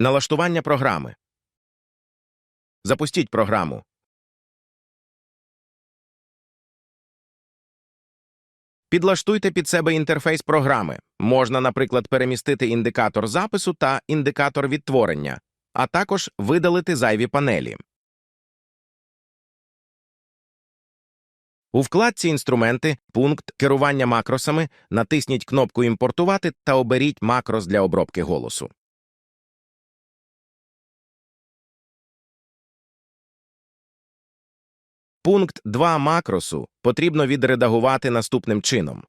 Налаштування програми. Запустіть програму. Підлаштуйте під себе інтерфейс програми. Можна, наприклад, перемістити індикатор запису та індикатор відтворення, а також видалити зайві панелі. У вкладці Інструменти, пункт Керування макросами натисніть кнопку Імпортувати та оберіть макрос для обробки голосу. Пункт 2 макросу потрібно відредагувати наступним чином.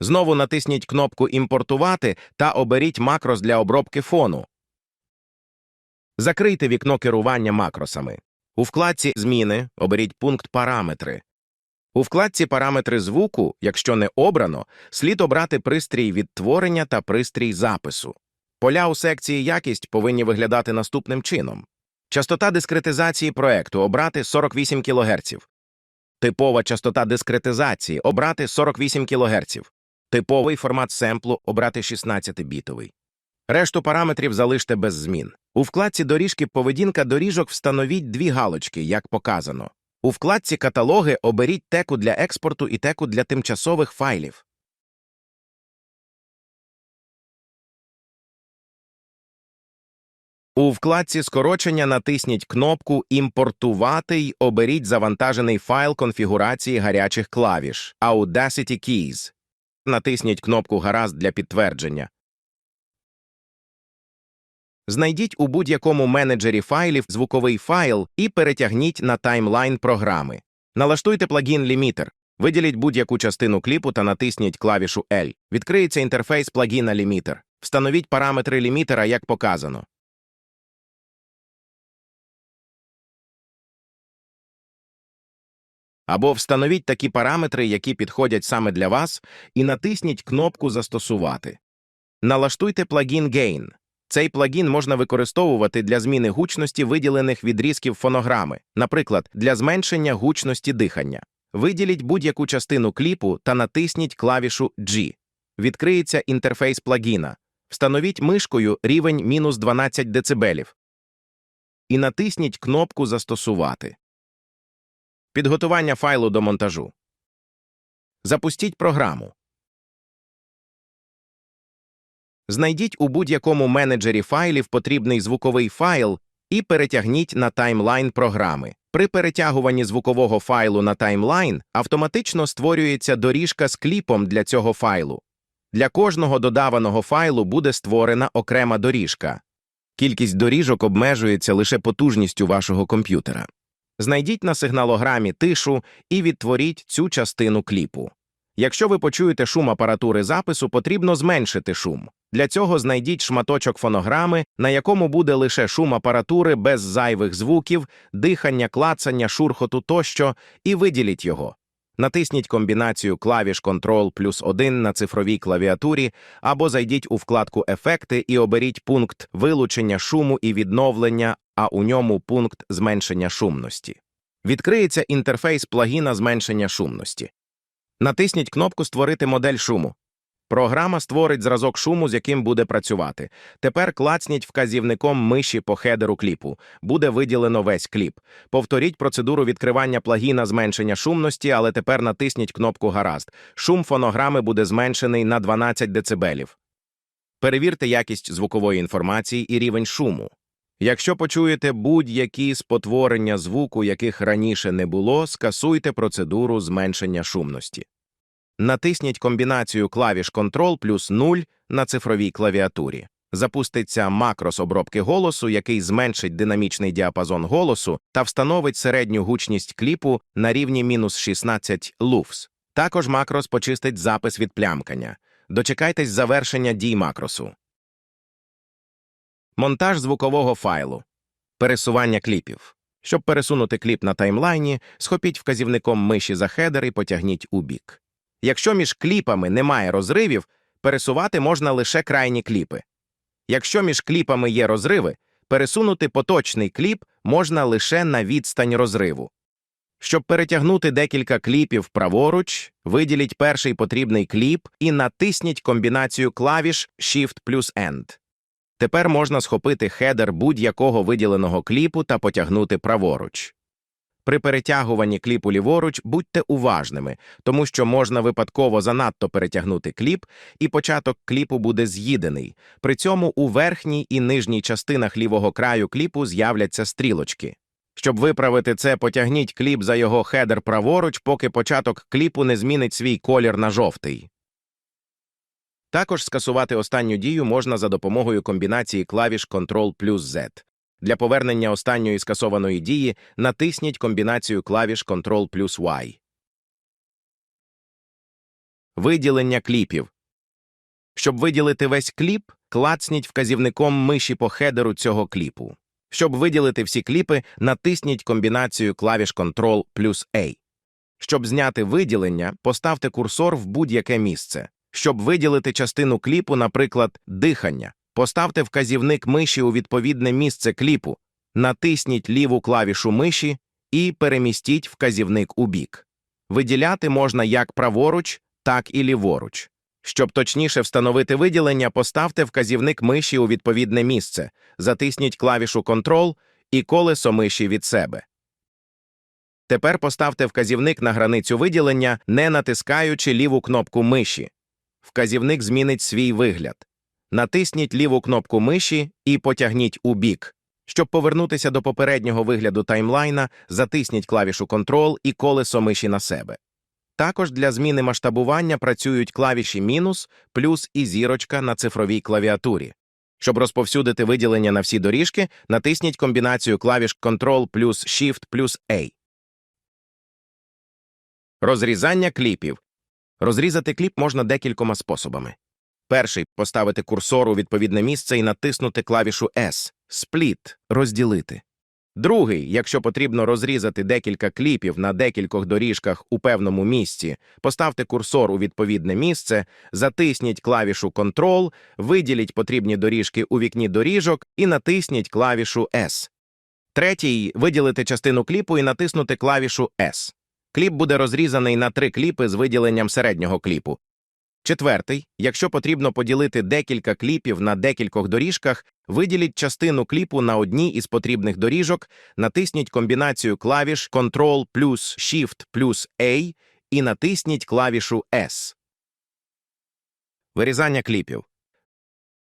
Знову натисніть кнопку Імпортувати та оберіть макрос для обробки фону. Закрийте вікно керування макросами. У вкладці Зміни оберіть пункт Параметри. У вкладці Параметри звуку, якщо не обрано, слід обрати пристрій відтворення та пристрій запису. Поля у секції Якість повинні виглядати наступним чином. Частота дискретизації проекту обрати 48 кГц. Типова частота дискретизації обрати 48 кГц. Типовий формат семплу обрати 16-бітовий. Решту параметрів залиште без змін. У вкладці Доріжки поведінка доріжок встановіть дві галочки, як показано. У вкладці Каталоги оберіть теку для експорту і теку для тимчасових файлів. У вкладці скорочення натисніть кнопку Імпортувати й оберіть завантажений файл конфігурації гарячих клавіш Audacity Keys. Натисніть кнопку Гаразд для підтвердження. Знайдіть у будь-якому менеджері файлів звуковий файл і перетягніть на таймлайн програми. Налаштуйте плагін Limiter. Виділіть будь-яку частину кліпу та натисніть клавішу L. Відкриється інтерфейс плагіна Limiter. Встановіть параметри лімітера, як показано. Або встановіть такі параметри, які підходять саме для вас, і натисніть кнопку Застосувати. Налаштуйте плагін Gain. Цей плагін можна використовувати для зміни гучності виділених відрізків фонограми, наприклад, для зменшення гучності дихання. Виділіть будь-яку частину кліпу та натисніть клавішу G. Відкриється інтерфейс плагіна. Встановіть мишкою рівень мінус 12 дБ. І натисніть кнопку Застосувати. Підготування файлу до монтажу. Запустіть програму. Знайдіть у будь-якому менеджері файлів потрібний звуковий файл і перетягніть на таймлайн програми. При перетягуванні звукового файлу на таймлайн автоматично створюється доріжка з кліпом для цього файлу. Для кожного додаваного файлу буде створена окрема доріжка. Кількість доріжок обмежується лише потужністю вашого комп'ютера. Знайдіть на сигналограмі тишу і відтворіть цю частину кліпу. Якщо ви почуєте шум апаратури запису, потрібно зменшити шум. Для цього знайдіть шматочок фонограми, на якому буде лише шум апаратури без зайвих звуків, дихання, клацання, шурхоту тощо, і виділіть його. Натисніть комбінацію клавіш Ctrl плюс 1 на цифровій клавіатурі або зайдіть у вкладку Ефекти і оберіть пункт вилучення шуму і відновлення, а у ньому пункт зменшення шумності. Відкриється інтерфейс плагіна зменшення шумності. Натисніть кнопку Створити модель шуму. Програма створить зразок шуму, з яким буде працювати. Тепер клацніть вказівником миші по хедеру кліпу. Буде виділено весь кліп. Повторіть процедуру відкривання плагіна зменшення шумності, але тепер натисніть кнопку Гаразд. Шум фонограми буде зменшений на 12 дБ. Перевірте якість звукової інформації і рівень шуму. Якщо почуєте будь-які спотворення звуку, яких раніше не було, скасуйте процедуру зменшення шумності. Натисніть комбінацію клавіш Ctrl плюс 0 на цифровій клавіатурі. Запуститься макрос обробки голосу, який зменшить динамічний діапазон голосу та встановить середню гучність кліпу на рівні мінус 16 луфс. Також макрос почистить запис від плямкання. Дочекайтесь завершення дій макросу. Монтаж звукового файлу. Пересування кліпів. Щоб пересунути кліп на таймлайні, схопіть вказівником миші за хедер і потягніть у бік. Якщо між кліпами немає розривів, пересувати можна лише крайні кліпи. Якщо між кліпами є розриви, пересунути поточний кліп можна лише на відстань розриву. Щоб перетягнути декілька кліпів праворуч, виділіть перший потрібний кліп і натисніть комбінацію клавіш Shift плюс End. Тепер можна схопити хедер будь-якого виділеного кліпу та потягнути праворуч. При перетягуванні кліпу ліворуч будьте уважними, тому що можна випадково занадто перетягнути кліп, і початок кліпу буде з'їдений. При цьому у верхній і нижній частинах лівого краю кліпу з'являться стрілочки. Щоб виправити це, потягніть кліп за його хедер праворуч, поки початок кліпу не змінить свій колір на жовтий. Також скасувати останню дію можна за допомогою комбінації клавіш Ctrl плюс Z. Для повернення останньої скасованої дії натисніть комбінацію клавіш Ctrl плюс Y. Виділення кліпів. Щоб виділити весь кліп, клацніть вказівником миші по хедеру цього кліпу. Щоб виділити всі кліпи, натисніть комбінацію клавіш Ctrl плюс A. Щоб зняти виділення, поставте курсор в будь-яке місце. Щоб виділити частину кліпу, наприклад, дихання, поставте вказівник миші у відповідне місце кліпу, натисніть ліву клавішу миші і перемістіть вказівник у бік. Виділяти можна як праворуч, так і ліворуч. Щоб точніше встановити виділення, поставте вказівник миші у відповідне місце, затисніть клавішу Ctrl і колесо миші від себе. Тепер поставте вказівник на границю виділення, не натискаючи ліву кнопку миші. Вказівник змінить свій вигляд. Натисніть ліву кнопку миші і потягніть у бік. Щоб повернутися до попереднього вигляду таймлайна, затисніть клавішу Ctrl і колесо миші на себе. Також для зміни масштабування працюють клавіші мінус, плюс і зірочка на цифровій клавіатурі. Щоб розповсюдити виділення на всі доріжки, натисніть комбінацію клавіш Ctrl плюс Shift плюс A. Розрізання кліпів. Розрізати кліп можна декількома способами. Перший поставити курсор у відповідне місце і натиснути клавішу S Split – розділити. Другий, якщо потрібно розрізати декілька кліпів на декількох доріжках у певному місці, поставте курсор у відповідне місце, затисніть клавішу Ctrl, виділіть потрібні доріжки у вікні доріжок і натисніть клавішу S. Третій виділити частину кліпу і натиснути клавішу S. Кліп буде розрізаний на три кліпи з виділенням середнього кліпу. Четвертий, якщо потрібно поділити декілька кліпів на декількох доріжках, виділіть частину кліпу на одній із потрібних доріжок, натисніть комбінацію клавіш Ctrl плюс Shift плюс A і натисніть клавішу S. Вирізання кліпів.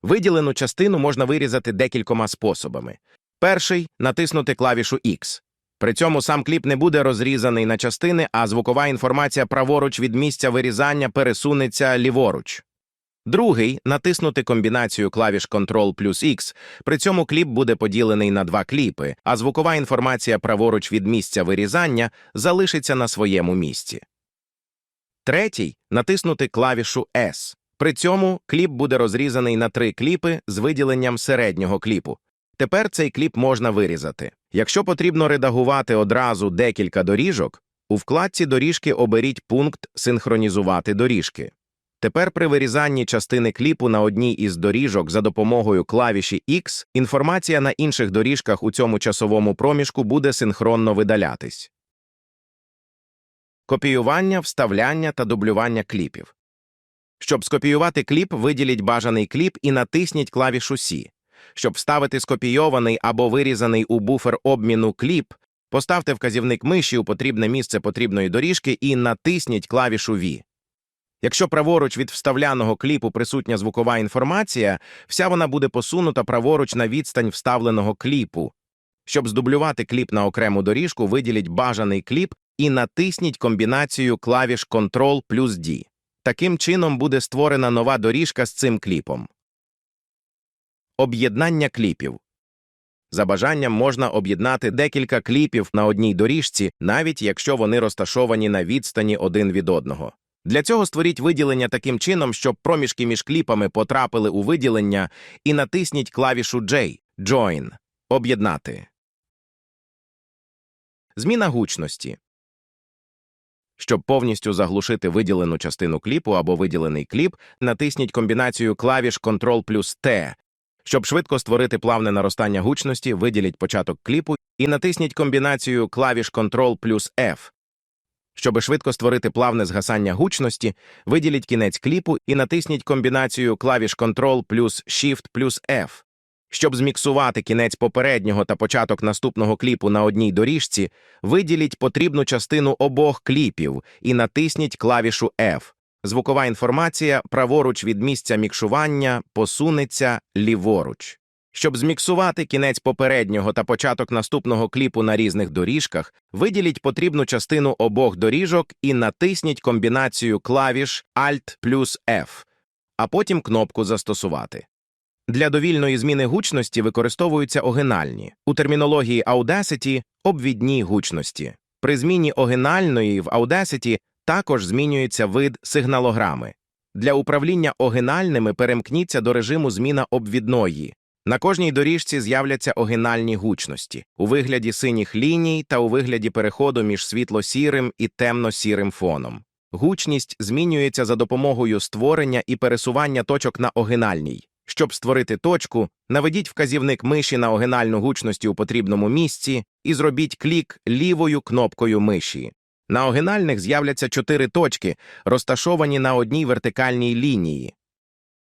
Виділену частину можна вирізати декількома способами. Перший натиснути клавішу X. При цьому сам кліп не буде розрізаний на частини, а звукова інформація праворуч від місця вирізання пересунеться ліворуч. Другий натиснути комбінацію клавіш Ctrl плюс X. При цьому кліп буде поділений на два кліпи, а звукова інформація праворуч від місця вирізання залишиться на своєму місці. Третій натиснути клавішу S. При цьому кліп буде розрізаний на три кліпи з виділенням середнього кліпу. Тепер цей кліп можна вирізати. Якщо потрібно редагувати одразу декілька доріжок, у вкладці доріжки оберіть пункт Синхронізувати доріжки. Тепер при вирізанні частини кліпу на одній із доріжок за допомогою клавіші X інформація на інших доріжках у цьому часовому проміжку буде синхронно видалятись. Копіювання, вставляння та дублювання кліпів. Щоб скопіювати кліп, виділіть бажаний кліп і натисніть клавішу C. Щоб вставити скопійований або вирізаний у буфер обміну кліп, поставте вказівник миші у потрібне місце потрібної доріжки і натисніть клавішу V. Якщо праворуч від вставляного кліпу присутня звукова інформація, вся вона буде посунута праворуч на відстань вставленого кліпу. Щоб здублювати кліп на окрему доріжку, виділіть бажаний кліп і натисніть комбінацію клавіш Ctrl плюс D. Таким чином буде створена нова доріжка з цим кліпом. Об'єднання кліпів. За бажанням можна об'єднати декілька кліпів на одній доріжці, навіть якщо вони розташовані на відстані один від одного. Для цього створіть виділення таким чином, щоб проміжки між кліпами потрапили у виділення, і натисніть клавішу J – Join – Об'єднати. Зміна гучності. Щоб повністю заглушити виділену частину кліпу або виділений кліп, натисніть комбінацію клавіш Ctrl плюс T. Щоб швидко створити плавне наростання гучності, виділіть початок кліпу і натисніть комбінацію клавіш Ctrl плюс F. Щоби швидко створити плавне згасання гучності, виділіть кінець кліпу і натисніть комбінацію клавіш Ctrl плюс Shift плюс F. Щоб зміксувати кінець попереднього та початок наступного кліпу на одній доріжці, виділіть потрібну частину обох кліпів і натисніть клавішу F. Звукова інформація праворуч від місця мікшування посунеться ліворуч. Щоб зміксувати кінець попереднього та початок наступного кліпу на різних доріжках, виділіть потрібну частину обох доріжок і натисніть комбінацію клавіш Alt плюс F, а потім кнопку Застосувати. Для довільної зміни гучності використовуються огинальні. У термінології Audacity – обвідні гучності. При зміні огинальної в Audacity також змінюється вид сигналограми. Для управління огинальними перемкніться до режиму зміна обвідної. На кожній доріжці з'являться огинальні гучності у вигляді синіх ліній та у вигляді переходу між світло-сірим і темно-сірим фоном. Гучність змінюється за допомогою створення і пересування точок на огинальній. Щоб створити точку, наведіть вказівник миші на огинальну гучності у потрібному місці і зробіть клік лівою кнопкою миші. На огинальних з'являться чотири точки, розташовані на одній вертикальній лінії.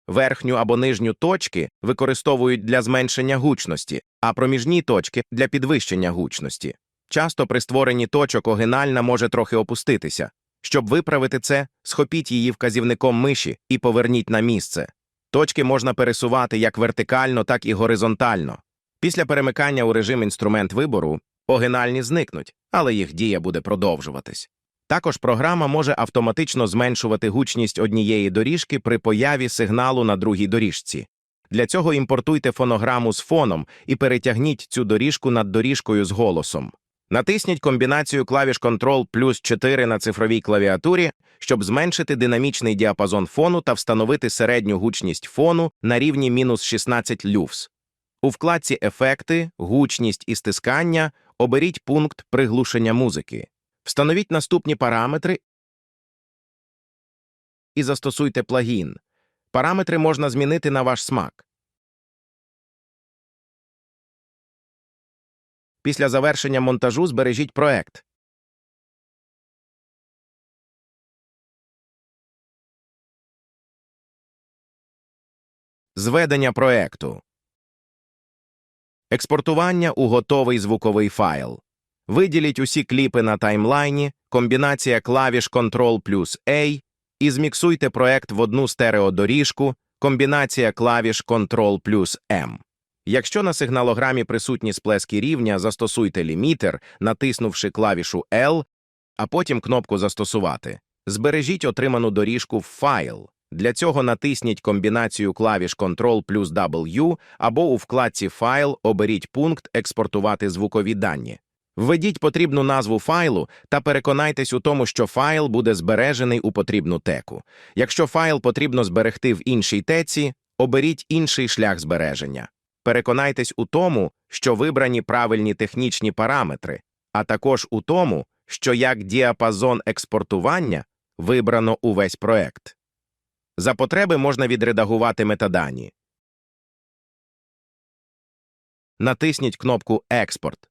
Верхню або нижню точки використовують для зменшення гучності, а проміжні точки – для підвищення гучності. Часто при створенні точок огинальна може трохи опуститися. Щоб виправити це, схопіть її вказівником миші і поверніть на місце. Точки можна пересувати як вертикально, так і горизонтально. Після перемикання у режим інструмент вибору огинальні зникнуть, але їх дія буде продовжуватись. Також програма може автоматично зменшувати гучність однієї доріжки при появі сигналу на другій доріжці. Для цього імпортуйте фонограму з фоном і перетягніть цю доріжку над доріжкою з голосом. Натисніть комбінацію клавіш Ctrl плюс 4 на цифровій клавіатурі, щоб зменшити динамічний діапазон фону та встановити середню гучність фону на рівні мінус 16 люфс. У вкладці Ефекти, гучність і стискання оберіть пункт приглушення музики. Встановіть наступні параметри і застосуйте плагін. Параметри можна змінити на ваш смак. Після завершення монтажу збережіть проект. Зведення проекту. Експортування у готовий звуковий файл. Виділіть усі кліпи на таймлайні, комбінація клавіш Ctrl плюс A і зміксуйте проект в одну стереодоріжку, комбінація клавіш Ctrl плюс M. Якщо на сигналограмі присутні сплески рівня, застосуйте лімітер, натиснувши клавішу L, а потім кнопку Застосувати. Збережіть отриману доріжку в файл. Для цього натисніть комбінацію клавіш Ctrl плюс W або у вкладці Файл оберіть пункт Експортувати звукові дані. Введіть потрібну назву файлу та переконайтесь у тому, що файл буде збережений у потрібну теку. Якщо файл потрібно зберегти в іншій теці, оберіть інший шлях збереження. Переконайтесь у тому, що вибрані правильні технічні параметри, а також у тому, що як діапазон експортування вибрано увесь проект. За потреби можна відредагувати метадані. Натисніть кнопку Експорт.